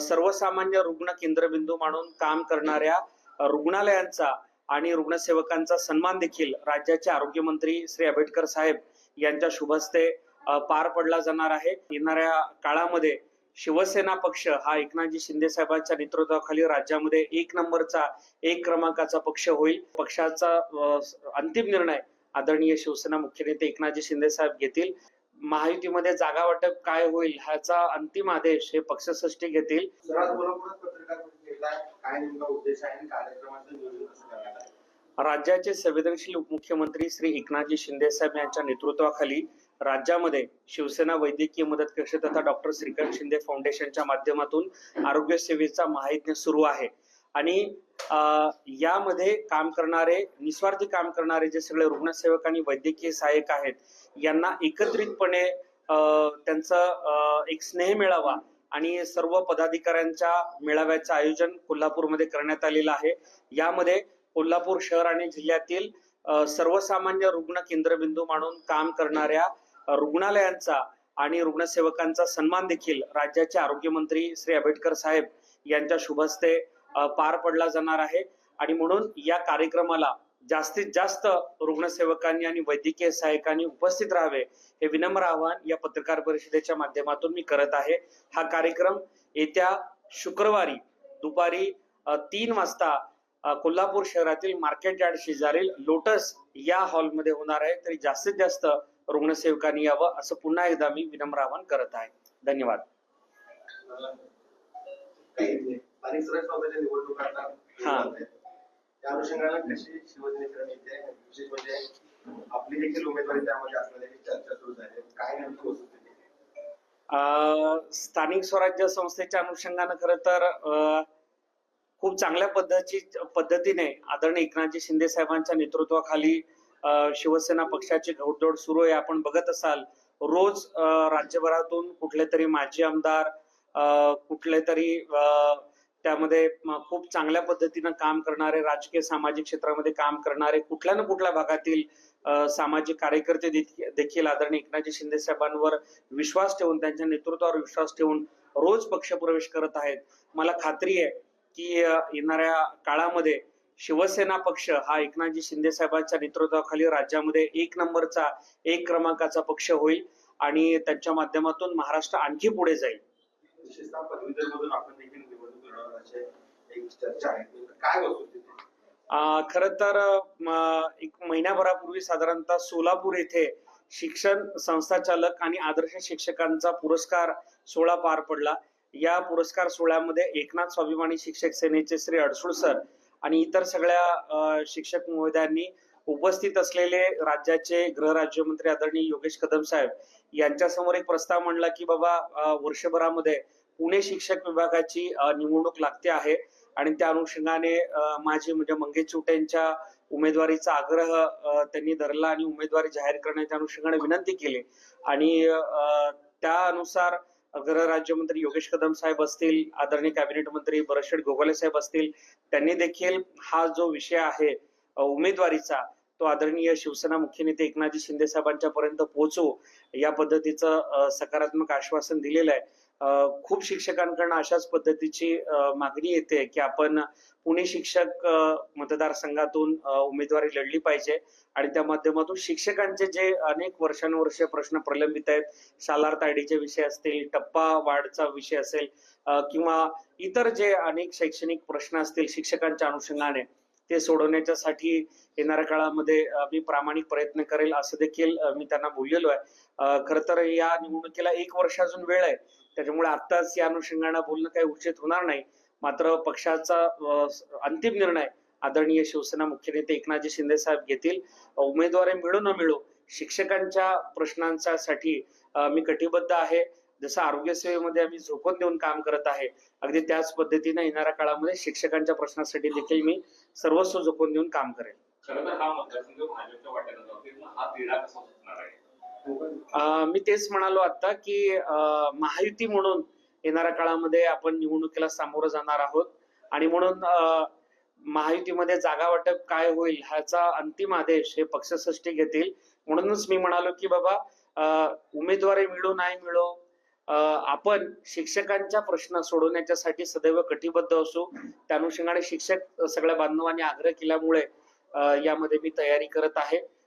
सर्वसामान्य रुग्ण केंद्रबिंदू म्हणून काम करणाऱ्या रुग्णालयांचा आणि रुग्णसेवकांचा सन्मान देखील राज्याचे आरोग्यमंत्री श्री आंबेडकर साहेब यांच्या शुभहस्ते पार पडला जाणार आहे. येणाऱ्या काळामध्ये शिवसेना पक्ष हा एकनाथजी शिंदे साहेबांच्या नेतृत्वाखाली राज्यामध्ये एक नंबरचा एक क्रमांकाचा पक्ष होईल. पक्षाचा अंतिम निर्णय आदरणीय शिवसेना मुख्य नेते एकनाथजी शिंदे साहेब घेतील. महायुतीमध्ये जागा वाटप काय होईल ह्याचा अंतिम आदेश हे पक्षश्रेष्ठी घेतील. राज्याचे संवेदनशील उपमुख्यमंत्री श्री एकनाथजी शिंदे साहेब यांच्या नेतृत्वाखाली राज्यामध्ये शिवसेना वैद्यकीय मदत कक्ष तथा डॉक्टर श्रीकांत शिंदे फाउंडेशनच्या माध्यमातून आरोग्य सेवेचा महायज्ञ सुरू आहे. आणि अ, यामध्ये काम करणारे निस्वार्थी काम करणारे जे सगळे रुग्णसेवक आणि वैद्यकीय सहाय्यक आहेत यांना एकत्रितपणे त्यांचा त्यांचं एक स्नेह मिळावा आणि सर्व पदाधिकाऱ्यांच्या मेळाव्याचं आयोजन कोल्हापूरमध्ये करण्यात आलेलं आहे. यामध्ये कोल्हापूर शहर आणि जिल्ह्यातील सर्वसामान्य रुग्ण केंद्रबिंदू म्हणून काम करणाऱ्या रुग्णालयांचा आणि रुग्णसेवकांचा सन्मान देखील राज्याचे आरोग्यमंत्री श्री आंबेडकर साहेब यांच्या शुभ हस्ते पार पडला जाणार आहे. आणि म्हणून या कार्यक्रमाला जास्तीत जास्त रुग्णसेवकांनी आणि वैद्यकीय सहाय्यकांनी उपस्थित राहावे हे विनम्र आवाहन या पत्रकार परिषदेच्या माध्यमातून मी करत आहे. हा कार्यक्रम येत्या शुक्रवारी दुपारी तीन वाजता कोल्हापूर शहरातील मार्केट यार्ड शेजारील लोटस या हॉलमध्ये होणार आहे. तरी जास्तीत जास्त रुग्णसेवकांनी यावं असं पुन्हा एकदा मी विनम्र आवाहन करत आहे. धन्यवाद. काही स्थानिक स्वराज्य संस्थेच्या निवडणुका आता. त्या अनुषंगाने कशी शिवसेनेकडे येते विशेष म्हणजे आपली देखील उमेदवारी त्यामध्ये चर्चा सुरू झाली. काय नेमकी स्थानिक स्वराज्य संस्थेच्या अनुषंगानं खरं तर खूप चांगल्या पद्धती पद्धतीने आदरणीय एकनाथजी शिंदे साहेबांच्या नेतृत्वाखाली शिवसेना पक्षाची घोडदौड सुरू आहे आपण बघत असाल रोज राज्यभरातून कुठले तरी माजी आमदार अ, कुठले तरी अ, त्यामध्ये खूप चांगल्या पद्धतीनं काम करणारे राजकीय सामाजिक क्षेत्रामध्ये काम करणारे कुठल्या ना कुठल्या भागातील सामाजिक कार्यकर्ते देखील आदरणीय एकनाथजी शिंदे साहेबांवर विश्वास ठेवून त्यांच्या नेतृत्वावर विश्वास ठेवून रोज पक्षप्रवेश करत आहेत. मला खात्री आहे की येणाऱ्या काळामध्ये शिवसेना पक्ष हा एकनाथजी शिंदे साहेबांच्या नेतृत्वाखाली राज्यामध्ये एक नंबरचा एक क्रमांकाचा पक्ष होईल आणि त्यांच्या माध्यमातून महाराष्ट्र आणखी पुढे जाईल. म्हणजे एक चर्चा आहे. काय वस्तुस्थिती तर एक महिन्याभरापूर्वी साधारणतः सोलापूर येथे शिक्षण संस्थाचालक आणि आदर्श शिक्षकांचा पुरस्कार सोहळा पार पडला. या पुरस्कार सोहळ्यामध्ये एकनाथ स्वाभिमानी शिक्षक सेनेचे श्री अडसूळ सर आणि इतर सगळ्या शिक्षक महोदयांनी उपस्थित असलेले राज्याचे गृह राज्यमंत्री आदरणीय योगेश कदम साहेब यांच्यासमोर एक प्रस्ताव मांडला की बाबा वर्षभरामध्ये पुणे शिक्षक विभागाची निवडणूक लागते आहे. आणि त्या अनुषंगाने माझे म्हणजे मंगेश चुटेंच्या उमेदवारीचा आग्रह त्यांनी धरला आणि उमेदवारी जाहीर करण्याच्या अनुषंगाने विनंती केली. आणि त्यानुसार गृह राज्यमंत्री योगेश कदम साहेब असतील आदरणीय कॅबिनेट मंत्री भरतशेठ गोगाले साहेब असतील त्यांनी देखील हा जो विषय आहे उमेदवारीचा तो आदरणीय शिवसेना मुख्य नेते एकनाथजी शिंदे साहेबांच्या पर्यंत पोहोचवू या पद्धतीचं सकारात्मक आश्वासन दिलेलं आहे. खूप शिक्षकांकडनं अशाच पद्धतीची मागणी येते की आपण पुणे शिक्षक मतदारसंघातून उमेदवारी लढली पाहिजे आणि त्या माध्यमातून शिक्षकांचे जे अनेक वर्षानुवर्ष प्रश्न प्रलंबित आहेत शालार ताडीचे विषय असतील टप्पा वाढचा विषय असेल किंवा इतर जे अनेक शैक्षणिक प्रश्न असतील शिक्षकांच्या अनुषंगाने ते सोडवण्याच्यासाठी येणाऱ्या काळामध्ये मी प्रामाणिक प्रयत्न करेल असं देखील मी त्यांना बोललेलो आहे. खर तर या निवडणुकीला एक वर्ष अजून वेळ आहे. त्याच्यामुळे आत्ताच या अनुषंगाने बोलणं काही उचित होणार नाही. मात्र पक्षाचा अंतिम निर्णय आदरणीय शिवसेना मुख्य नेते एकनाथजी शिंदे साहेब घेतील. उमेदवारी मिळू न मिळू शिक्षकांच्या प्रश्नांसाठी मी कटिबद्ध आहे. जसं आरोग्य सेवेमध्ये आम्ही झोकून देऊन काम करत आहे अगदी त्याच पद्धतीने येणाऱ्या काळामध्ये शिक्षकांच्या प्रश्नासाठी देखील मी सर्वस्व झोकून देऊन काम करेल. खरं तर हा मतदारसंघ भाजपच्या वाट्याला जातो हा तिढा कसा सुटणार आहे? मी तेच म्हणालो आता की महायुती म्हणून येणाऱ्या काळामध्ये आपण निवडणुकीला सामोरं जाणार आहोत. आणि म्हणून महायुतीमध्ये जागा वाटप काय होईल ह्याचा अंतिम आदेश हे पक्षसृष्टी घेतील. म्हणूनच मी म्हणालो की बाबा उमेदवारी मिळो नाही मिळो आपण शिक्षकांच्या प्रश्न सोडवण्याच्यासाठी सदैव कटिबद्ध असू. त्या अनुषंगाने शिक्षक सगळ्या बांधवांनी आग्रह केल्यामुळे यामध्ये मी तयारी करत आहे.